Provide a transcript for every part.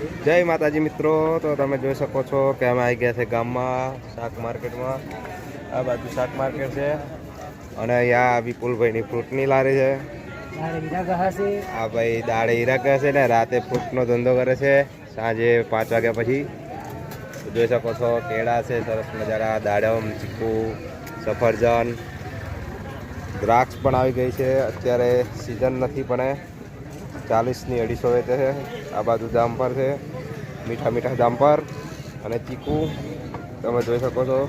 જય માતાજી મિત્રો તો તમે જોઈ શકો છો કે અમે આવી ગયા છે ગામમાં શાક માર્કેટમાં. આ બાજુ શાક માર્કેટ છે અને અહીંયા વિપુલભાઈની ફ્રૂટની લારી છે. આ ભાઈ દાડે હીરા કહે છે ને રાતે ફ્રૂટનો ધંધો કરે છે સાંજે પાંચ વાગ્યા પછી. જોઈ શકો છો કેળા છે સરસ મજાના દાડમ ચીકુ સફરજન. દ્રાક્ષ પણ આવી ગઈ છે અત્યારે સિઝન નથી પણ ચાલીસની અઢીસો વેચે છે. આ બાજુ જામફર છે. મીઠા મીઠા જામફર અને ચીકુ, તમે જોઈ શકો છો.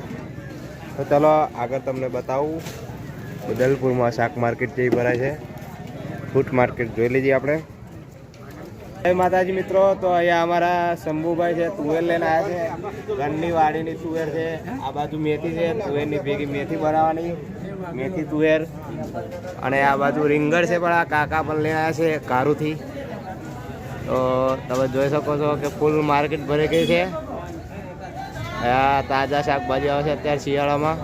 તો ચાલો આગળ તમને બતાવું. બદલપુરમાં શાક માર્કેટ જેવી ભરાય છે. ફૂટ માર્કેટ જોઈ લીધી આપણે. જય માતાજી મિત્રો, તો અહીંયા અમારા શંભુભાઈ છે, તુવેર લઈને આવ્યા છે. ઘરની વાડીની તુવેર છે. આ બાજુ મેથી છે. તુવેરની ભેગી મેથી બનાવવાની. મેથી તુવેર અને આ બાજુ રીંગણ છે પણ આ કાકા પણ લઈ આવ્યા છે કારુથી. તો તમે જોઈ શકો છો કે ફૂલ માર્કેટ ભરી ગઈ છે. આ તાજા શાકભાજી આવે છે અત્યારે શિયાળામાં.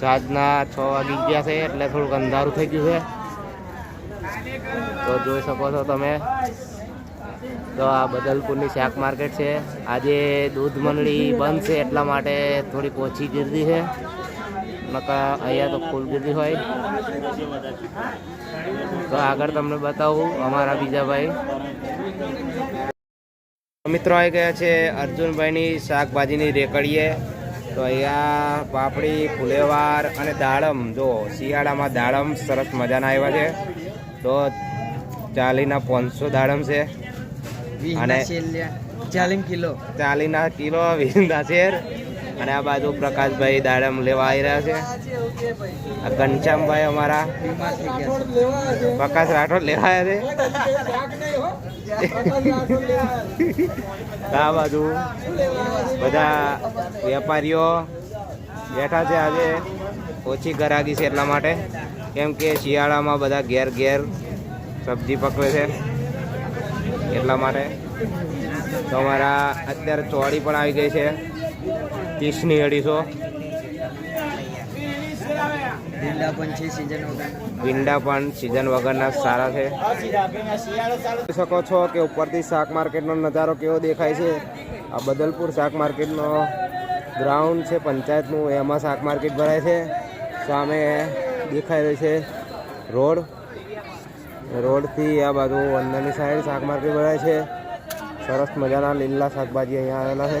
સાંજના છ વાગી ગયા છે એટલે થોડુંક અંધારું થઈ ગયું છે. તો જોઈ શકો છો તમે. તો આ બદલપુરની શાક માર્કેટ છે. આજે દૂધ મંડળી બંધ છે એટલા માટે થોડીક ઓછી ગીરદી છે. નકા અહીંયા તો ફૂલ હોય. તો આગળ તમને બતાવું અમારા બીજા ભાઈ. મિત્રો આવી ગયા છે અર્જુનભાઈની શાકભાજીની રેકડીએ. તો અહીંયા પાપડી ફુલેવાર અને દાડમ. જો શિયાળામાં દાડમ સરસ મજાના આવ્યા છે. તો ચાલીના પાંચસો દાડમ છે. અને ચાલીસ કિલો. ચાલીના કિલો વિંદા શેર. અને આ બાજુ પ્રકાશભાઈ દાડમ લેવા આવી રહ્યા છે. આ ઘનશ્યામભાઈ અમારા. પ્રકાશ રાઠોડ લેવા છે. આ બાજુ બધા વેપારીઓ બેઠા છે આજે. ઓછી ગરાગી છે એટલા માટે. કેમ કે શિયાળામાં બધા ઘેર ઘેર સબ્જી પકવે છે. એટલા માટે. તો અમારા અત્યારે ચોળી પણ આવી ગઈ છે. ત્રીસની અઢીસો. ભીંડા પણ સિઝન વગરના સારા છે. શકો છો કે ઉપરથી શાક માર્કેટનો નજારો કેવો દેખાય છે. આ બદલપુર શાક માર્કેટનો ગ્રાઉન્ડ છે પંચાયતનું એમાં શાક માર્કેટ ભરાય છે. સામે દેખાઈ રહ્યું છે રોડ. રોડથી આ બાજુ અંદરની સાઈડ શાક માર્કેટ ભરાય છે. સરસ મજાના લીલા શાકભાજી અહીંયા આવેલા છે.